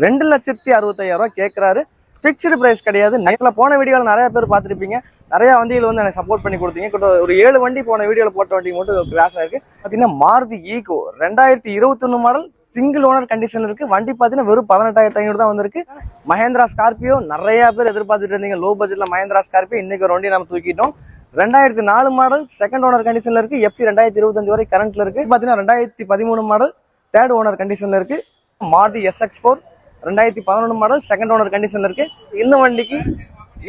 ரெண்டு லட்சத்தி அறுபத்தாயிரம் ரூபாய் கேட்குறாரு ஃபிக்ஸ்டு பிரைஸ் கிடையாது. நைட்ல போன வீடியோவில் நிறைய பேர் பார்த்துருப்பீங்க. நிறைய வண்டிகள் வந்து எனக்கு சப்போர்ட் பண்ணி கொடுத்தீங்க. கிட்ட ஒரு ஏழு வண்டி போன வீடியோவில் போட்ட வண்டி மட்டும் கிளாஸ் இருக்கு. பார்த்தீங்கன்னா மாருதி ஈகோ ரெண்டாயிரத்தி இருபத்தொன்னு மாடல் சிங்கிள் ஓனர் கண்டிஷன் இருக்கு. வண்டி பார்த்தீங்கன்னா வெறும் பதினெட்டாயிரத்தி ஐநூறு தான் வந்திருக்கு. மஹேந்திரா ஸ்கார்பியோ நிறைய பேர் எதிர்பார்த்துட்டு இருந்தீங்க. லோ பட்ஜெட்ல மஹேந்திரா ஸ்கார்பியோ இன்னைக்கு ஒரு வண்டி நம்ம தூக்கிட்டோம். ரெண்டாயிரத்தி நாலு மாடல் செகண்ட் ஓனர் கண்டிஷன்ல இருக்கு. எஃப்சி ரெண்டாயிரத்தி இருபத்தஞ்சு வரை கரண்ட்ல இருக்கு. பார்த்தீங்கன்னா ரெண்டாயிரத்தி பதிமூணு மாடல் தேர்ட் ஓனர் கண்டிஷன்ல இருக்கு. மாருதி எஸ்எக்ஸ் ஃபோர் ரெண்டாயிரத்தி பதினொன்று மாடல் செகண்ட் ஓனர் கண்டிஷன்ல இருக்கு. இந்த வண்டிக்கு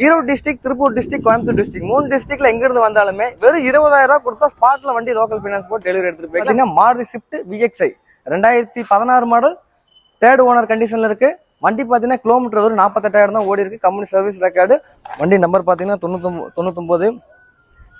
Erode district Tiruppur district Coimbatore district மூணு டிஸ்ட்ரிக்ட்ல எங்க இருந்து வந்தாலுமே வெறும் இருபதாயிரம் ரூபாய் கொடுத்தா ஸ்பாட்ல வண்டி லோக்கல் ஃபைனான்ஸ் போட்டு டெலிவரி எடுத்துட்டு போய் மாருதி ஸ்விஃப்ட் விஎக்ஸ்ஐ ரெண்டாயிரத்தி பதினாறு மாடல் தேர்ட் ஓனர் கண்டிஷன்ல இருக்கு. வண்டி பார்த்தீங்கன்னா கிலோமீட்டர் வெறும் நாற்பத்தெட்டாயிரம் தான் ஓடி இருக்கு. கம்பெனி சர்வீஸ் ரெக்கார்டு வண்டி நம்பர் பார்த்தீங்கன்னா தொண்ணூத்தொம்பது தொண்ணூத்தொம்பது.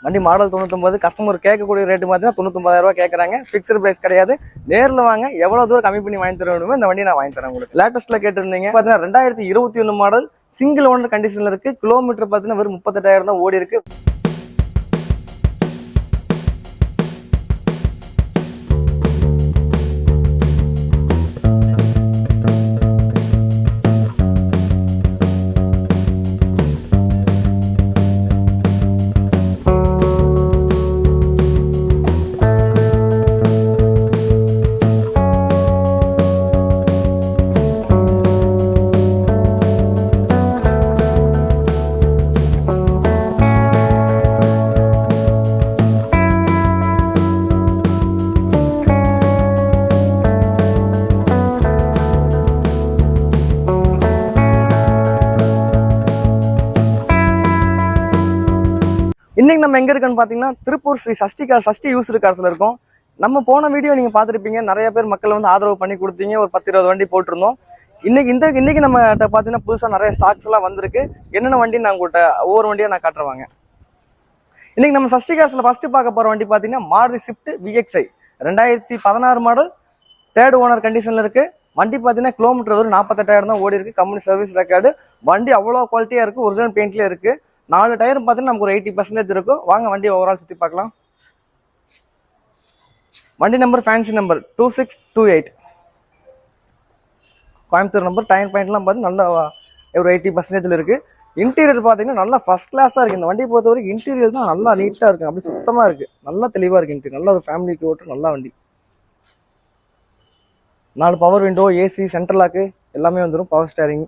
வண்டி மாடல் தொண்ணூத்தொம்பது கஸ்டமர் கேட்கக்கூடிய ரேட்டு பார்த்தீங்கன்னா தொண்ணூத்தொம்பதாயிரம் ரூபாய் கேட்குறாங்க. ஃபிக்ஸ்டு பிரைஸ் கிடையாது. நேரில் வாங்க எவ்வளோ தூரம் கம்மி பண்ணி வாங்கி தர வேணுமோ இந்த வண்டி நான் வாங்கி தரேன் உங்களுக்கு. லேட்டஸ்ட்டில் கேட்டிருந்தீங்க. பார்த்தீங்கன்னா ரெண்டாயிரத்தி இருபத்தி ஒன்று மாடல் சிங்கிள் ஓனர் கண்டிஷனில் இருக்கு. கிலோமீட்டர் பார்த்தீங்கன்னா வெறும் முப்பத்தெட்டாயிரம் தான் ஓடி இருக்கு இன்னைக்கு நம்ம எங்க இருக்குன்னு பாத்தீங்கன்னா திருப்பூர் ஸ்ரீ சஷ்டி கார் சஷ்டி யூஸ் கார்ஸ்ல இருக்கும். நம்ம போன வீடியோ நீங்க பார்த்துருப்பீங்க. நிறைய பேர் மக்கள் வந்து ஆதரவு பண்ணி கொடுத்தீங்க. ஒரு பத்து இருபது வண்டி போட்டிருந்தோம். இன்னைக்கு இந்த இன்னைக்கு நம்ம பாத்தீங்கன்னா புதுசா நிறைய ஸ்டாக்ஸ் எல்லாம் வந்திருக்கு. என்னென்ன வண்டி நான் உங்கள்கிட்ட ஒவ்வொரு வண்டியா நான் காட்டுறவாங்க இன்னைக்கு நம்ம சஷ்டி கார்ஸ்ல ஃபர்ஸ்ட் பார்க்க போற வண்டி பாத்தீங்கன்னா மாருதி ஸ்விஃப்ட் விஎக்ஸ்ஐ ரெண்டாயிரத்தி பதினாறு மாடல் தேர்ட் ஓனர் கண்டிஷன்ல இருக்கு. வண்டி பார்த்தீங்கன்னா கிலோமீட்டர் வரும் நாற்பத்தெட்டாயிரம் தான் ஓடி இருக்கு கம்பெனி சர்வீஸ் ரெக்கார்டு வண்டி அவ்வளோ குவாலிட்டியாக இருக்குது ஒரிஜினல் பெயிண்ட்லேயே இருக்குது நாலு டயர் பார்த்தீங்கன்னா நமக்கு ஒரு எயிட்டி பர்சன்டேஜ் இருக்கும். வாங்க வண்டி ஓவரால் சுற்றி பார்க்கலாம். வண்டி number fancy number two six two eight Coimbatore number tyre பாயிண்ட்லாம் பார்த்து நல்லா ஒரு எயிட்டி பர்சன்டேஜில் இருக்குது இன்டீரியர் பார்த்தீங்கன்னா நல்லா ஃபஸ்ட் கிளாஸாக இருக்குது இந்த வண்டியை பொறுத்த வரைக்கும் இன்டீரியர் தான் நல்லா நீட்டாக இருக்குது அப்படி சுத்தமாக இருக்குது நல்லா தெளிவாக இருக்குது இன்டீரியர் நல்ல ஒரு ஃபேமிலிக்கு ஓட்டு நல்ல வண்டி. நாலு power window AC central lock எல்லாமே வந்துடும் பவர் ஸ்டேரிங்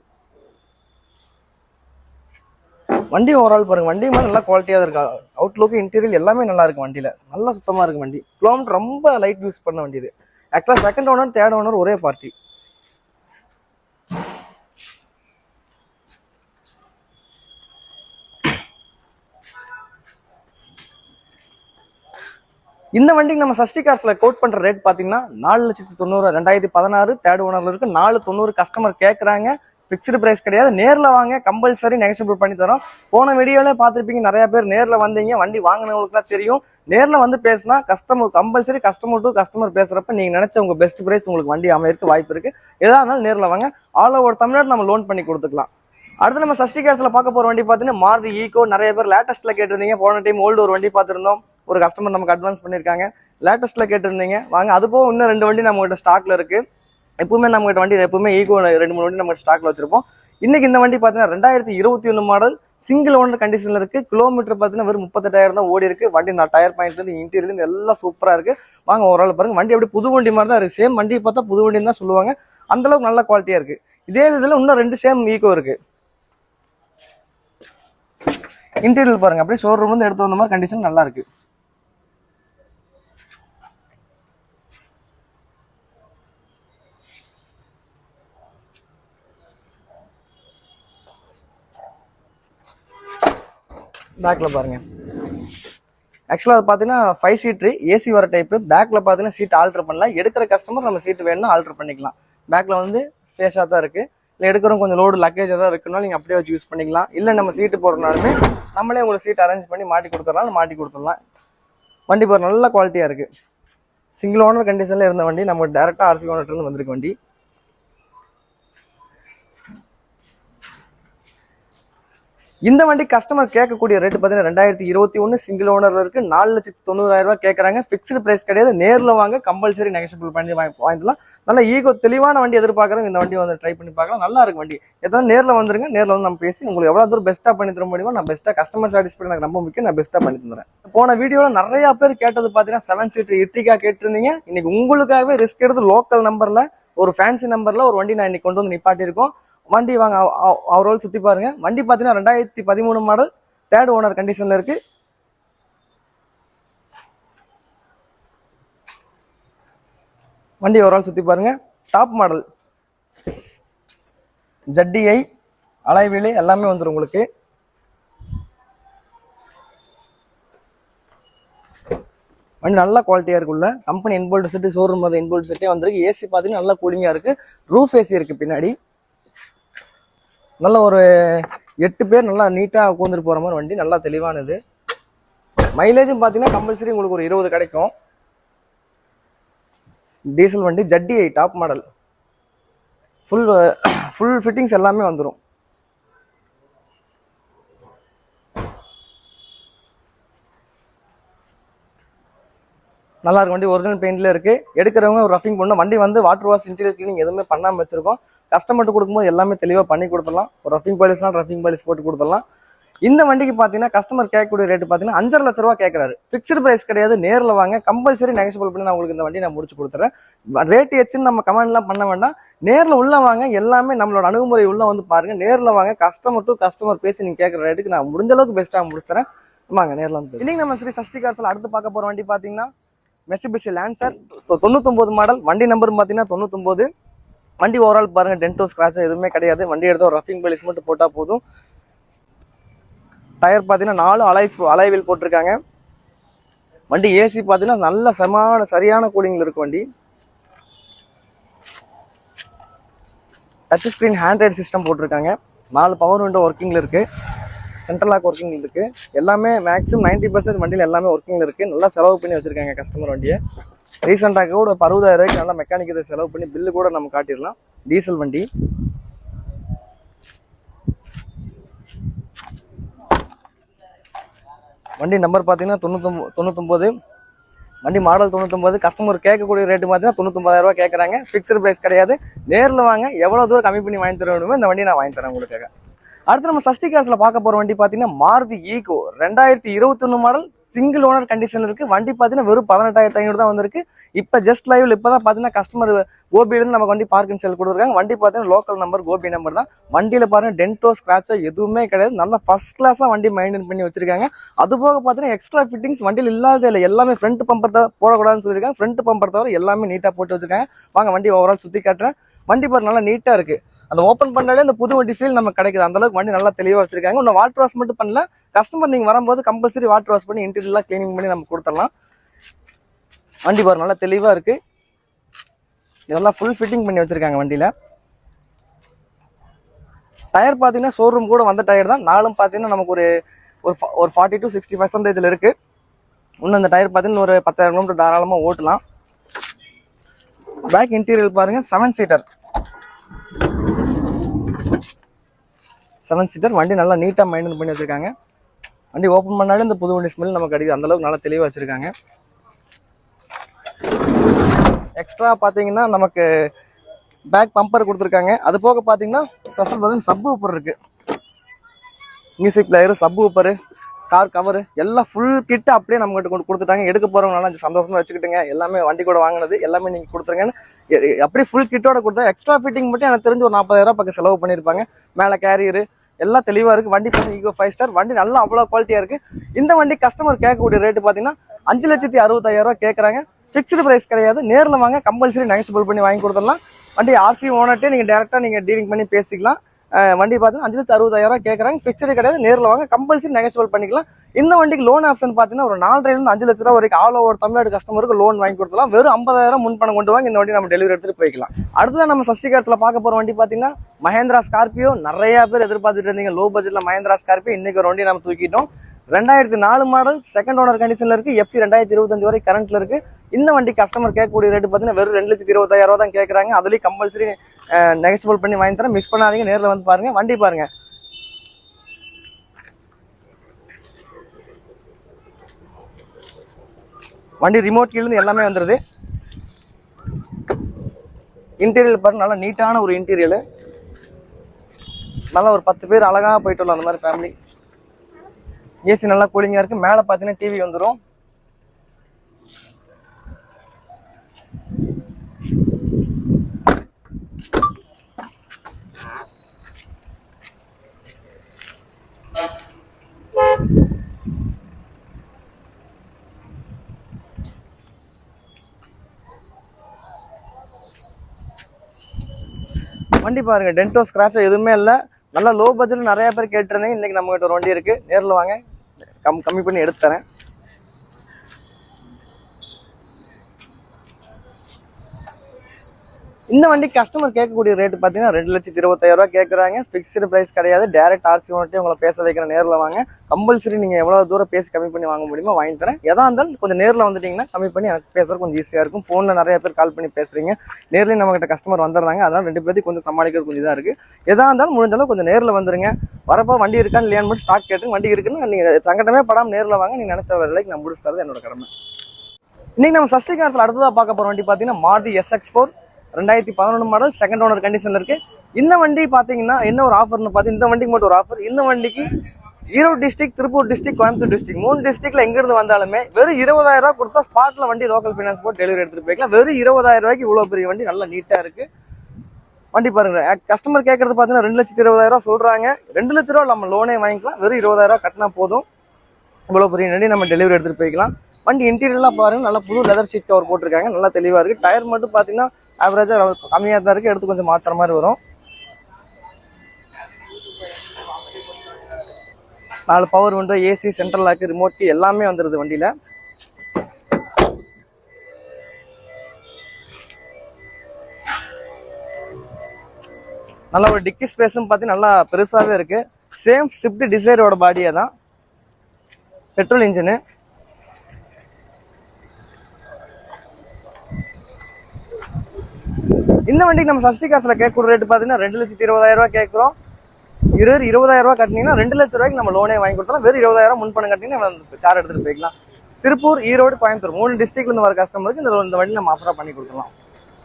வண்டி ஓவரால் பாருங்க. வண்டி மாதிரி நல்லா குவாலிட்டியாக தான் இருக்கா. அவுட்லுக் இன்டீரியர் எல்லாமே நல்லா இருக்கு வண்டியில. நல்லா சுத்தமா இருக்கு வண்டி. கிலோமீட்டர் ரொம்ப லைட் யூஸ் பண்ண வண்டியது ஆக்சுவலாக செகண்ட் ஓனர் தேர்ட் ஓனர் ஒரே பார்ட்டி இந்த வண்டிக்கு நம்ம சஷ்டி கார்ஸ்ல கோட் பண்ற ரேட் பாத்தீங்கன்னா நாலு லட்சத்தி தொண்ணூறு ரெண்டாயிரத்தி பதினாறு தேர்ட் ஓனர்ல இருக்கு. நாலு தொண்ணூறு கஸ்டமர் கேட்கறாங்க ஃபிக்ஸ்டு ப்ரைஸ் கிடையாது. நேரில் வாங்க கம்பல்சரி நெகசபிள் பண்ணி தரோம். போன வீடியோவில் பார்த்துருப்பீங்க நிறைய பேர் நேரில் வந்தீங்க வண்டி வாங்கினவங்களுக்குலாம் தெரியும். நேரில் வந்து பேசினா customer compulsory customer to customer பேசுறப்ப நீங்கள் நினச்ச உங்கள் பெஸ்ட் ப்ரைஸ் உங்களுக்கு வண்டி அமையிறதுக்கு வாய்ப்பு இருக்குது எதா இருந்தாலும் நேரில் வாங்க. ஆல் ஓவர் தமிழ்நாடு நம்ம லோன் பண்ணி கொடுத்துக்கலாம். அடுத்து நம்ம சஷ்டி கேர்ஸ்ல பார்க்க போகிற வண்டி பார்த்தீங்கன்னா மாருதி ஈகோ நிறைய பேர் லேட்டஸ்ட்டில் கேட்டிருந்தீங்க. போன டைம் ஓல்டு ஒரு வண்டி பார்த்துருந்தோம். ஒரு கஸ்டமர் நமக்கு அட்வான்ஸ் பண்ணியிருக்காங்க லேட்டஸ்ட்டில் கேட்டிருந்தீங்க. வாங்க அது போக இன்னும் ரெண்டு வண்டி நம்மகிட்ட ஸ்டாக்ல எப்பவுமே நம்மகிட்ட வண்டி எப்பவுமே ஈகோ ரெண்டு மூணு வண்டி நம்ம ஸ்டாக்ல வச்சிருப்போம். இன்னைக்கு இந்த வண்டி பார்த்தீங்கன்னா ரெண்டாயிரத்தி இருபத்தி ஒன்று மாடல் சிங்கிள் ஓனர் கண்டிஷன்ல இருக்கு. கிலோமீட்டர் பார்த்தீங்கன்னா வெறும் முப்பத்தெட்டாயிரம் தான் ஓடி இருக்கு. வண்டி நான் டயர் பாயிண்ட்ல இருந்து இன்டீரியர் இருந்து எல்லாம் சூப்பரா இருக்கு. வாங்க ஓரளவு பாருங்க. வண்டி அப்படியே புது வண்டி மாதிரி தான் இருக்கு. சேம் வண்டி பார்த்தா புது வண்டின்னு தான் சொல்லுவாங்க. அந்த அளவுக்கு நல்ல குவாலிட்டியா இருக்கு. இதே இதுல இன்னும் ரெண்டு சேம் ஈகோ இருக்கு. இன்டீரியர் பாருங்க. அப்படியே ஷோரூம்ல வந்து எடுத்து வந்த மாதிரி கண்டிஷன் நல்லா இருக்கு. பேக்கில் பாருங்கள் ஆக்சுவலாக அது பார்த்தீங்கன்னா ஃபைவ் சீட்ரு ஏசி வர டைப்பு பேக்கில் பார்த்தீங்கன்னா சீட் ஆல்ட்ரு பண்ணலாம். எடுக்கிற கஸ்டமர் நம்ம சீட்டு வேணும்னா ஆல்ட்ரு பண்ணிக்கலாம். பேக்கில் வந்து ஃபேஸாக தான் இருக்குது இல்லை எடுக்கிறோம் கொஞ்சம் லோடு லக்கேஜ் ஏதாவது இருக்குனாலும் நீங்கள் அப்படியே வச்சு யூஸ் பண்ணிக்கலாம். இல்லை நம்ம சீட்டு போடுறனாலுமே நம்மளே உங்களுக்கு சீட் அரேஞ்ச் பண்ணி மாட்டி கொடுத்துறனாலும் மாட்டி கொடுத்துடலாம். வண்டி பாரு நல்ல குவாலிட்டியாக இருக்குது சிங்கிள் ஓனர் கண்டிஷனில் இருந்த வண்டி நம்ம டேரெக்டாக ஆர்சி ஓனர்லேருந்து வந்திருக்க வண்டி. இந்த வண்டி கஸ்டமர் கேட்கக்கூடிய ரேட் பார்த்தீங்கன்னா ரெண்டாயிரத்தி இருபத்தி ஒன்று சிங்கிள் ஓனரில் இருக்கு. நாலு லட்சத்தி தொண்ணூறாயிரம் ரூபாய் கேட்கறாங்க. ஃபிக்ஸ்டு பிரைஸ் கிடையாது. நேரில் வாங்க கம்பல்சரி நெகஷபிள் பண்ணி வாங்கிக்கலாம் நல்ல ஈகோ தெளிவான வண்டி எதிர்பார்க்குறோம் இந்த வண்டி வந்து ட்ரை பண்ணி பார்க்கலாம். நல்லா இருக்கு வண்டி. எதாவது நேரில் வந்துருங்க. நேரில் வந்து நம்ம பேசி உங்களுக்கு எவ்வளோ தூரம் பெஸ்ட்டாக பண்ணி தர முடியுமோ நான் பெஸ்ட்டாக கஸ்டமர் சாட்டிஸ்ஃபை எனக்கு ரொம்ப முக்கியம். நான் பெஸ்ட்டாக பண்ணி தந்துறேன் போன வீடியோவில் நிறையா பேர் கேட்டது பார்த்தீங்கன்னா செவன் சீட்டர் இர்டிகா கேட்டிருந்தீங்க. இன்னைக்கு உங்களுக்காகவே ரிஸ்க் எடுத்து லோக்கல் நம்பரில் ஒரு ஃபேன்சி நம்பரில் ஒரு வண்டி நான் இன்னைக்கு கொண்டு வந்து நிப்பாட்டியிருக்கோம். வண்டி வாங்க அவ- அவ- சுற்றி பாருங்க. வண்டி பார்த்தீங்கன்னா ரெண்டாயிரத்தி பதிமூணு மாடல் தேர்ட் ஓனர் கண்டிஷனில் இருக்குது வண்டி ஒரு ஆள் சுற்றி பாருங்க டாப் மாடல் ஜட்டிஐ அலைவீலு எல்லாமே வந்துடும் உங்களுக்கு. வண்டி நல்ல குவாலிட்டியாக இருக்குள்ள கம்பெனி இன்போல்ட் செட்டு ஷோரூம் வந்து இன்போல்ட் செட்டே வந்திருக்கு. ஏசி பார்த்தீங்கன்னா நல்லா கூலிங்காக இருக்கு. ரூஃப் ஏசி இருக்கு பின்னாடி. நல்ல ஒரு எட்டு பேர் நல்லா நீட்டாக உட்காந்துட்டு போகிற மாதிரி வண்டி நல்லா தெளிவானது. மைலேஜும் பார்த்தீங்கன்னா கம்பல்சரி உங்களுக்கு ஒரு இருபது கிடைக்கும். டீசல் வண்டி Jetta top model full full fittings எல்லாமே வந்துடும் நல்லா இருக்கும். வண்டி ஒரிஜினல் பெயிண்ட்ல இருக்கு. எடுக்கிறவங்க ஒரு ரஃபிங் பண்ணணும். வண்டி வந்து வாட்டர் வாஷ் இன்டீரியர் கிளீனிங் எதுவுமே பண்ணாம வச்சிருக்கோம். கஸ்டமர்ட்டு கொடுக்கும்போது எல்லாமே தெளிவா பண்ணி கொடுத்துடலாம். ஒரு ரஃபிங் பாலிஸ்னா ரஃபிங் பாலிஸ் போட்டு கொடுத்துடலாம். இந்த வண்டிக்கு பார்த்தீங்கன்னா கஸ்டமர் கேட்கக்கூடிய ரேட் பார்த்தீங்கன்னா அஞ்சரை லட்ச ரூபா கேட்கறாரு ஃபிக்ஸ்டு பிரைஸ் கிடையாது. நேரில் வாங்க. கம்பல்சரி நெகசிபிள் பண்ணி நான் உங்களுக்கு இந்த வண்டி நான் முடிச்சு கொடுத்துறேன். ரேட் எச்சுன்னு நம்ம கமெண்ட்லாம் பண்ண வேண்டாம். நேரில் உள்ள வாங்க. எல்லாமே நம்மளோட அணுகுமுறை உள்ள வந்து பாருங்க. நேரில் வாங்க. கஸ்டமர் டு கஸ்டமர் பேசி நீங்க கேட்குற ரேட்டுக்கு நான் முடிஞ்ச அளவுக்கு பெஸ்ட்டாக முடிச்சுறேன். வாங்க நேரில் வந்து இன்னைக்கு நம்ம ஸ்ரீ சஷ்டி கார்ஸில் அடுத்து பார்க்க போகிற வண்டி பார்த்தீங்கன்னா மெசிபிசி லேன்சர் தொண்ணூத்தொம்பது மாடல் வண்டி நம்பர் பார்த்தீங்கன்னா தொண்ணூத்தொம்பது வண்டி ஓவரால் பாருங்க டென்டோ ஸ்கிராச் எதுவுமே கிடையாது. வண்டி எடுத்து ஒரு ரஃபிங் பெலிஸ் மட்டும் போட்டால் போதும். டயர் பார்த்தீங்கன்னா நாலு அலைஸ் அலைவில் போட்டிருக்காங்க. வண்டி ஏசி பார்த்தீங்கன்னா நல்ல சமான சரியான கூலிங்கில் இருக்கு வண்டி. டச் ஸ்க்ரீன் ஹேண்ட்ரைட் சிஸ்டம் போட்டிருக்காங்க. நாலு பவர் விண்டோ ஒர்க்கிங்கில் இருக்கு. சென்ட்ரல் லாக் ஒர்க்கிங் இருக்கு. எல்லாமே மேக்ஸிமம் நைன்டி பர்சன்ட் வண்டியில் எல்லாமே ஒர்க்கிங் இருக்கு. நல்லா செலவு பண்ணி வச்சிருக்காங்க கஸ்டமர் வண்டியை. ரீசெண்டாக கூட ஒரு அறுபதாயிரம் ரூபாய்க்கு நல்லா மெக்கானிக் இதை செலவு பண்ணி பில்லு கூட நம்ம காட்டிடலாம். டீசல் வண்டி. வண்டி நம்பர் பார்த்தீங்கன்னா தொண்ணூத்தொம்பது தொண்ணூத்தொம்பது வண்டி மாடல் தொண்ணூத்தொம்பது கஸ்டமர் கேட்கக்கூடிய ரேட்டு பார்த்தீங்கன்னா தொண்ணூத்தொம்பதாயிரம் கேட்குறாங்க. ஃபிக்ஸ்டு ப்ரைஸ் கிடையாது. நேரில் வாங்க. எவ்வளோ தூரம் கம்மி பண்ணி வாங்கி தர வேணுமோ இந்த வண்டி நான் வாங்கி தரேன் உங்களுக்காக. அடுத்து நம்ம சஷ்டி கிளாஸ்ல பார்க்க போகிற வண்டி பார்த்தீங்கன்னா மாருதி ஈகோ. ரெண்டாயிரத்தி இருபத்தொன்னு மாடல் சிங்கிள் ஓனர் கண்டிஷன் இருக்கு. வண்டி பார்த்தீங்கன்னா வெறும் பதினெட்டாயிரத்தி ஐநூறு தான் வந்திருக்கு. இப்போ ஜஸ்ட் லைவ்ல இப்போ தான் பார்த்தீங்கன்னா கஸ்டமர் கோபியிலேருந்து நமக்கு வண்டி பார்க்கிங் செல் கொடுத்துருக்காங்க. வண்டி பார்த்தீங்கன்னா லோக்கல் நம்பர் கோபி நம்பர் தான். வண்டியில் பாருங்க டென்டோ ஸ்க்ராச்சோ எதுவுமே கிடையாது. நல்லா ஃபர்ஸ்ட் கிளாஸாக வண்டி மெயின்டைன் பண்ணி வச்சிருக்காங்க. அது போக பார்த்தீங்கன்னா எக்ஸ்ட்ரா ஃபிட்டிங்ஸ் வண்டியில் இல்லாத இல்லை. எல்லாமே ஃப்ரண்ட் பம்பர் தான் போடக்கூடாதுன்னு சொல்லியிருக்காங்க. ஃப்ரண்ட் பம்பர் தவிர எல்லாமே நீட்டாக போட்டு வச்சிருக்காங்க. வாங்க வண்டி ஓவரால் சுற்றி காட்டுறேன். வண்டி பாரு நல்லா நீட்டாக இருக்கு. அந்த ஓப்பன் பண்ணாலே அந்த புது வண்டி ஃபீல் நமக்கு கிடைக்குது. அந்த அளவுக்கு வண்டி நல்லா தெளிவாக வச்சிருக்காங்க. இன்னும் வாட்டர் வாஷ் மட்டும் பண்ணல. கஸ்டமர் நீங்கள் வரும்போது கம்பல்சரி வாட்டர் வாஷ் பண்ணி இன்டீரியர்லாம் க்ளீனிங் பண்ணி நம்ம கொடுத்துடலாம். வண்டி பாரு நல்லா தெளிவாக இருக்குது இதெல்லாம் ஃபுல் ஃபிட்டிங் பண்ணி வச்சுருக்காங்க வண்டியில். டயர் பார்த்தீங்கன்னா ஷோரூம் கூட வந்த டயர் தான். நாலும் பார்த்தீங்கன்னா நமக்கு ஒரு ஒரு ஒரு ஃபார்ட்டி டு சிக்ஸ்டி பர்சன்டேஜில் இருக்குது இன்னும் அந்த டயர் பார்த்தீங்கன்னா ஒரு பத்தாயிரம் கிலோமீட்டர் தாராளமாக ஓட்டலாம். பேக் இன்டீரியர் பாருங்கள் செவன் சீட்டர் செவன் சீட்டர் வண்டி நல்லா நீட்டாக மெயின்டைன் பண்ணி வச்சுருக்காங்க. வண்டி ஓப்பன் பண்ணாலே இந்த புது வண்டி ஸ்மெல் நமக்கு கிடைக்குது. அந்தளவுக்கு நல்லா தெளிவாக வச்சுருக்காங்க. எக்ஸ்ட்ரா பார்த்தீங்கன்னா நமக்கு பேக் பம்பர் கொடுத்துருக்காங்க. அது போக பார்த்தீங்கன்னா ஸ்பெஷல் பார்த்தீங்கன்னா சப் ஊப்பர் இருக்குது music player subwoofer car cover எல்லாம் ஃபுல் கிட்ட அப்படியே நம்ம கிட்ட கொண்டு கொடுத்துட்டாங்க. எடுக்க போகிறவங்களால சந்தோஷமாக வச்சுக்கிட்டுங்க. எல்லாமே வண்டி கூட வாங்கினது எல்லாமே நீங்கள் கொடுத்துருங்கன்னு. எ- அப்படியே ஃபுல் கிட்டோட கொடுத்தா எக்ஸ்ட்ரா ஃபிட்டிங் மட்டும் எனக்கு தெரிஞ்சு ஒரு நாற்பதாயிரம் பக்கம் செலவு பண்ணியிருப்பாங்க. மேலே கேரியரு எல்லாம் தெளிவாக இருக்குது வண்டி பார்த்தீங்கன்னா ஈகோ ஃபைவ் ஸ்டார் வண்டி நல்லா அவ்வளோ குவாலிட்டியாக இருக்குது இந்த வண்டி கஸ்டமர் கேட்கக்கூடிய ரேட்டு பார்த்தீங்கன்னா அஞ்சு லட்சத்தி அறுபத்தாயிரம் கேட்குறாங்க. ஃபிக்ஸ்டு ப்ரைஸ் கிடையாது. நேரில் வாங்க கம்பல்சரி நெகசிபிள் பண்ணி வாங்கி கொடுத்துடலாம். வண்டி ஆர்சி ஓனர்ட்டே நீங்கள் டேரெக்டாக நீங்கள் டீலிங் பண்ணி பேசிக்கலாம். வண்டி பார்த்தீங்கன்னா அஞ்சு லட்சத்தி அறுபதாயிரம் ரூபாய் கேட்குறாங்க ஃபிக்ஸ்டு கிடையாது. நேரில் வாங்க. கம்பல்சரி நெகசிபிள் பண்ணிக்கலாம். இந்த வண்டிக்கு லோன் ஆப்ஷன் பார்த்தீங்கன்னா ஒரு நாலரைலேருந்து அஞ்சு லட்ச ரூபா வரைக்கும் ஆல் ஓவர் தமிழ்நாடு கஸ்டமருக்கு லோன் வாங்கி கொடுத்தலாம் வெறும் ஐம்பதாயிரம் முன்பணம் கொண்டு வாங்க இந்த வண்டி நம்ம டெலிவரி எடுத்துட்டு போய்க்கலாம். அடுத்ததான் நம்ம சஷ்டி காலத்தில் பார்க்க போகிற வண்டி பார்த்தீங்கன்னா மஹேந்திரா ஸ்கார்பியோ நிறைய பேர் எதிர்பார்த்துட்டு இருந்தீங்க. லோ பட்ஜெட்ல மஹேந்திரா ஸ்கார்பியோ இன்னைக்கு ஒரு வண்டி நம்ம தூக்கிட்டோம். ரெண்டாயிரத்தி நாலு மாடல் செகண்ட் ஓனர் கண்டிஷனில் இருக்குது எஃப்சி ரெண்டாயிரத்தி இருபத்தஞ்சு வரை கரண்ட்டில் இருக்குது இந்த வண்டி கஸ்டமர் கேட்கக்கூடிய ரேட்டு பார்த்தீங்கன்னா வெறும் ரெண்டு லட்சத்தி இருபத்தாயிரம் தான் கேட்குறாங்க. அதுலேயும் கம்பல்சரி நெகஸ்டபிள் பண்ணி வாங்கி தரேன். மிஸ் பண்ணாதீங்க நேரில் வந்து பாருங்கள் வண்டி பாருங்கள் வண்டி ரிமோட் கீழேருந்து எல்லாமே வந்துடுது இன்டீரியர் பாருங்க நல்லா நீட்டான ஒரு இன்டீரியர் நல்லா ஒரு பத்து பேர் அழகாக போயிட்டு வரலாம் அந்த மாதிரி ஃபேமிலி ஏசி நல்லா கூலிங்காக இருக்குது மேலே பார்த்தீங்கன்னா டிவி வந்துடும் வண்டி பாருங்க. டென்டோ ஸ்கிராச்சோ எதுவுமே இல்லை. நல்லா லோ பட்ஜெட்டில் நிறைய பேர் கேட்டிருந்தீங்க. இன்னைக்கு நம்ம கிட்ட ஒரு வண்டி இருக்கு. நேரில் வாங்க. கம் கம்மி பண்ணி எடுத்து இந்த வண்டி கஸ்டமர் கேட்கக்கூடிய ரேட்டு பார்த்தீங்கன்னா ரெண்டு லட்சத்தி இருபத்தாயிரம் கேட்குறாங்க ஃபிக்ஸ்டு ப்ரைஸ் கிடையாது. டேரக்ட் ஆர்சி ஓனர்ட்டே உங்களை பேச வைக்கிற நேரில் வாங்க. கம்பல்சரி நீங்கள் எவ்வளோ தூரம் பேசி கம்மி பண்ணி வாங்க முடியுமோ வாங்கி தரேன். எதா இருந்தாலும் கொஞ்சம் நேரில் வந்துட்டீங்கன்னா கம்மி பண்ணி எனக்கு பேசுறது கொஞ்சம் ஈஸியாக இருக்கும். ஃபோனில் நிறைய பேர் கால் பண்ணி பேசுகிறீங்க நேர்லேயும் நம்மகிட்ட கஸ்டமர் வந்துடுறாங்க. அதனால் ரெண்டு பேர்த்தையும் கொஞ்சம் சமாளிக்கிறது கொஞ்சம் இதாக இருக்குது எதாக இருந்தாலும் முடிஞ்ச அளவு கொஞ்சம் நேரில் வந்துருங்க. வரப்போ வண்டி இருக்கான்னு இல்லையான்னு மட்டும் ஸ்டாக் கேட்டு வண்டி இருக்குன்னு நீங்கள் சங்கடமே படாமல் நேரில் வாங்க. நீங்கள் நினைச்ச வேலைக்கு நான் முடிச்சு தரது என்னோட கடமை. இன்னைக்கு நம்ம சஷ்டி காலத்தில் அடுத்ததாக பார்க்க போகிற வண்டி பார்த்தீங்கன்னா மாதி எஸ்எக்ஸ் ஃபோர் ரெண்டாயிரத்தி பதினொன்று மாடல் செகண்ட் ஓனர் கண்டிஷனில் இருக்கு. இந்த வண்டி பார்த்தீங்கன்னா என்ன ஒரு ஆஃபர்னு பார்த்து இந்த வண்டிக்கு மட்டும் ஒரு ஆஃபர் இந்த வண்டிக்கு Erode district Tiruppur district Coimbatore district மூணு டிஸ்ட்ரிக்ட்ல எங்கிருந்து வந்தாலுமே வெறும் இருபதாயிரம் ரூபாய் கொடுத்தா ஸ்பாட்ல வண்டி லோக்கல் ஃபைனான்ஸ் போட்டு டெலிவரி எடுத்துட்டு போய்க்கலாம். வெறும் இருபதாயிரம் ரூபாய்க்கு இவ்வளோ பெரிய வண்டி நல்லா நீட்டா இருக்கு. வண்டி பாருங்க. கஸ்டமர் கேட்கறது பார்த்தீங்கன்னா ரெண்டு லட்சத்தி இருபதாயிரம் ரூபா சொல்றாங்க. ரெண்டு லட்ச ரூபா நம்ம லோனே வாங்கிக்கலாம். வெறும் இருபதாயிரம் ரூபா கட்டினா போதும். இவ்வளோ பெரிய வண்டி நம்ம டெலிவரி எடுத்துட்டு போய்க்கலாம். வண்டி இன்டீரியர்லாம் பாருங்க நல்லா புது லெதர் சீட் கவர் போட்டிருக்காங்க நல்லா தெளிவாக இருக்குது டயர் மட்டும் பார்த்தீங்கன்னா ஆவரேஜாக கம்மியாக தான் இருக்குது எடுத்து கொஞ்சம் மாற்றுற மாதிரி வரும். நாலு power window AC central lock remote எல்லாமே வந்துடுது வண்டியில். நல்ல ஒரு டிக்கி ஸ்பேஸும் பார்த்து நல்லா பெருசாகவே இருக்குது சேம் ஸ்விஃப்ட் டிசைரோட பாடியே தான். பெட்ரோல் இன்ஜினு இந்த வண்டிக்கு நம்ம சஸ்டி காசில் கேட்குற ரேட்டு பார்த்தீங்கன்னா ரெண்டு லட்சத்தி இருபதாயிரம் ரூபாய் கேட்குறோம். இருபது இருபதாயிரம் ரூபா கட்டினீங்கன்னா ரெண்டு லட்ச ரூபாய்க்கு நம்ம லோனே வாங்கி கொடுத்தோம் வெறும் இருபதாயிரம் முன் பணம் கட்டினீங்கன்னா கார் எடுத்துகிட்டு போய்க்கலாம். திருப்பூர் ஈரோடு கோயம்புத்தூர் மூணு டிஸ்ட்ரிக்ட்லேருந்து வர கஸ்டமருக்கு இந்த இந்த வண்டி நம்ம ஆஃபராக பண்ணி கொடுக்கலாம்.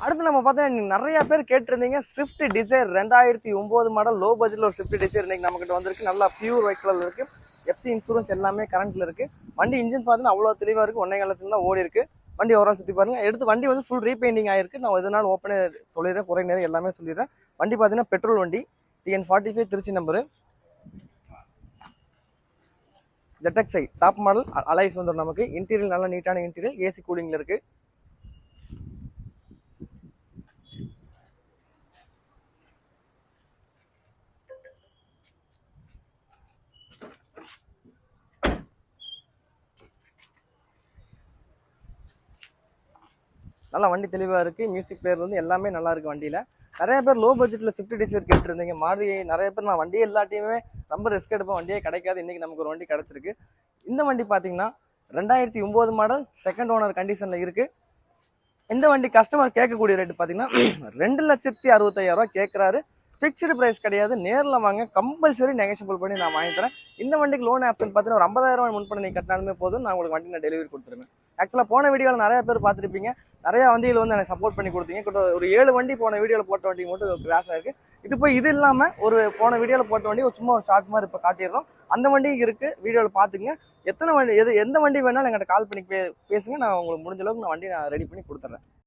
அடுத்து நம்ம பார்த்தீங்கன்னா நிறைய பேர் கேட்டிருந்தீங்க ஸ்விஃப்ட் டிசைர் ரெண்டாயிரத்தி ஒம்பது மாடல் லோ பட்ஜெட்ல ஒரு ஸ்விஃப்ட் டிசைர் இன்னைக்கு நம்மகிட்ட வந்திருக்கு. நல்லா பியூர் ஒயிட் கலர் இருக்கு. எஃப்சி இன்சூரன்ஸ் எல்லாமே கரண்ட்ல இருக்கு. வண்டி இன்ஜின் பார்த்தீங்கன்னா அவ்வளோ தெளிவாக இருக்கு. ஒன்னே லட்சம் தான் ஓடி இருக்கு வண்டி ஓவரால் சுற்றி பாருங்கள் எடுத்து வண்டி வந்து ஃபுல் ரீபெயிண்டிங் ஆயிருக்கு. நான் எதனால ஓப்பனே சொல்லிடுறேன் குறை நேரம் எல்லாமே சொல்லிடுறேன். வண்டி பார்த்தீங்கன்னா பெட்ரோல் வண்டி. TN forty five Tiruchi number ஜெட்டக்ஸை top model alloys வந்துடும் நமக்கு. இன்டீரியல் நல்ல நீட்டான இன்டீரியல் ஏசி கூலிங்கில் இருக்குது நல்லா வண்டி தெளிவாக இருக்குது மியூசிக் பிளேயர் வந்து எல்லாமே நல்லாயிருக்கு வண்டியில். நிறைய பேர் லோ பட்ஜெட்டில் ஸ்விஃப்ட் டிசைர் கேட்டுருந்தீங்க. மாறி நிறைய பேர் நான் வண்டியே எல்லாத்தையுமே ரொம்ப ரிஸ்க் எடுப்பேன். வண்டியே கிடைக்காது. இன்றைக்கி நமக்கு ஒரு வண்டி கிடச்சிருக்கு. இந்த வண்டி பார்த்தீங்கன்னா ரெண்டாயிரத்தி ஒம்பது மாடல் செகண்ட் ஓனர் கண்டிஷனில் இருக்குது இந்த வண்டி கஸ்டமர் கேட்கக்கூடிய ரேட்டு பார்த்தீங்கன்னா ரெண்டு லட்சத்தி அறுபத்தாயிரம் கேட்குறாரு ஃபிக்ஸ்டு ப்ரைஸ் கிடையாது. நேரில் வாங்க கம்பல்சரி நெகோஷியபிள் பண்ணி நான் வாங்கி தரேன். இந்த வண்டிக்கு லோன் ஆப்ஷன் பார்த்தீங்கன்னா ஒரு ஐம்பதாயிரம் ரூபாய் பண்ணி நீ கட்டினாலுமே போதும். நான் உங்களுக்கு வண்டி நான் டெலிவரி கொடுத்துருவேன். ஆக்சுவலாக போன வீடியோவில் நிறைய பேர் பார்த்துருப்பீங்க. நிறைய வண்டியில் வந்து எனக்கு சப்போர்ட் பண்ணி கொடுத்தீங்க. கிட்ட ஒரு ஏழு வண்டி போன வீடியோவில் போட்ட வண்டி மட்டும் கிராஸ் ஆயிருக்கு. இது போய் இது இல்லாமல் ஒரு போன வீடியோவில் போட்ட வண்டி ஒரு சும்மா ஒரு ஷார்ட் மாதிரி இப்போ காட்டிடுறோம். அந்த வண்டியும் இருக்குது வீடியோவில் பார்த்துங்க எத்தனை வண்டி எது எந்த வண்டி வேணாலும் எங்கிட்ட கால் பண்ணி பே பேசுங்க. நான் உங்களுக்கு முடிஞ்ச அளவுக்கு நான் வண்டி நான் ரெடி பண்ணி கொடுத்துட்றேன்.